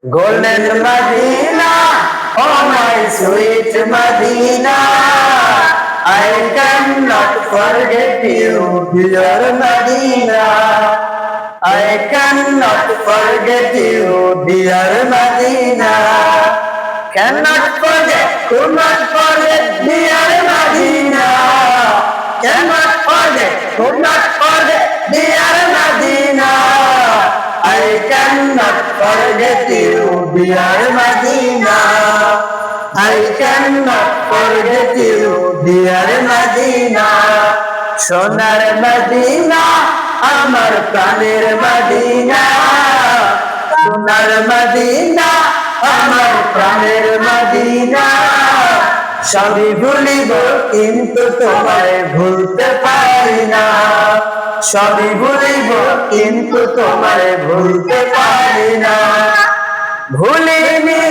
Golden Medina, oh my sweet Medina, I cannot forget you, dear Medina. I cannot forget you, dear Medina. Cannot forget, could not forget, dear Medina. Cannot forget, could not forget you, dear Medina. I cannot forget you, dear Medina. সোনার Medina আমার প্রাণের Medina সোনার Medina আমার প্রাণের Medina সবই ভুলিব কিন্তু তোমায় ভুলতে পারি না সবই ভুলিব কিন্তু তোমায় ভুলতে পারি ভুলিনি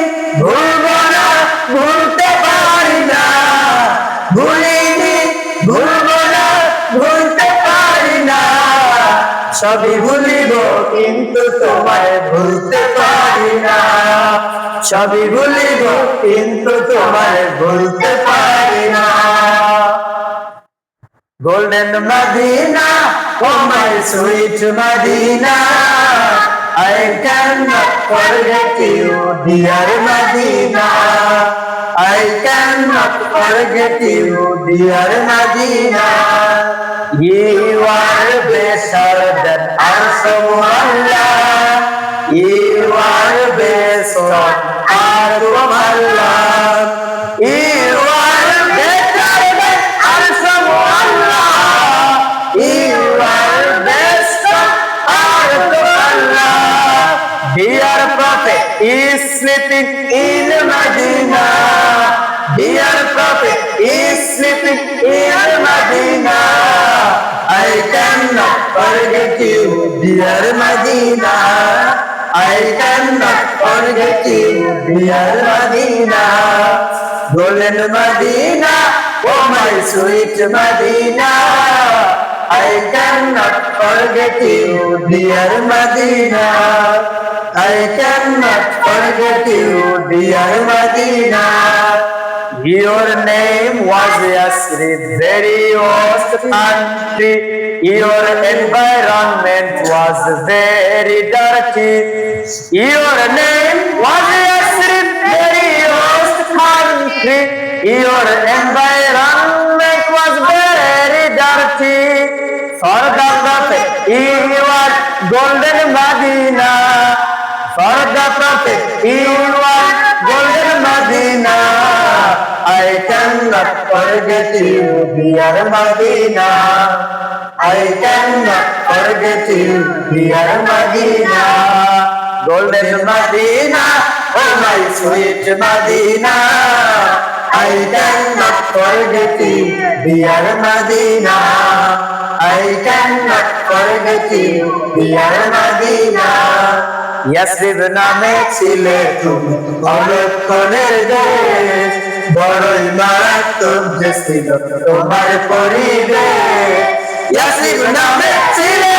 ভুলব না ভুলতে পারি না। ভুলিনি ভুলব না ভুলতে পারি না। সবই ভুলিব কিন্তু তোমায় ভুলতে পারি না। সবই ভুলিব কিন্তু তোমায় ভুলতে পারি না। Golden Medina, oh my sweet Medina, I cannot forget you, dear Medina. I cannot forget you, dear Medina. You are better than Allah. Prophet is sleeping in Medina. Dear Prophet is sleeping in Medina. I cannot forget you, dear Medina. I cannot forget you, dear Medina. Golden Medina, oh my sweet Medina. I cannot forget you, dear Medina. I cannot forget you, dear Medina. Your name was Yasrib, very vast country. Your environment was very dirty. Your name was Yasrib, very vast country. Your environment was very dirty. For the prophet, he was golden Medina. For the prophet, he was golden Medina. I cannot forget you, dear Medina. I cannot forget you, dear Medina. I cannot forget you, dear Medina. I cannot forget you, dear Medina. Yathrib নামে ছিলে তুমি অলক্ষণের দেশ বড়ই মারাত্মক দেশ ছিল তোমার পরিবেশ ইয়াসরিব নামে ছিলে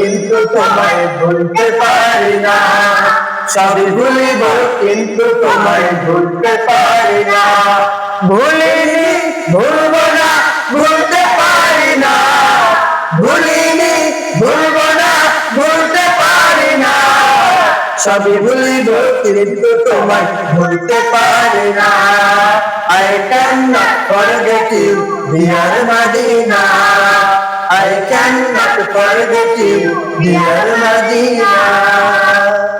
কিন্তু তোমায় ভুলতে পারি না। সবই ভুলিব কিন্তু তোমায় ভুলতে পারি না। ভুলিনি ভুলব না ভুলতে পারি না। ভুলিনি ভুলব না ভুলতে পারি না। সবই ভুলিব কিন্তু তোমায় ভুলতে পারি না। I cannot forget you, dear Medina. I cannot forget you, dear Medina.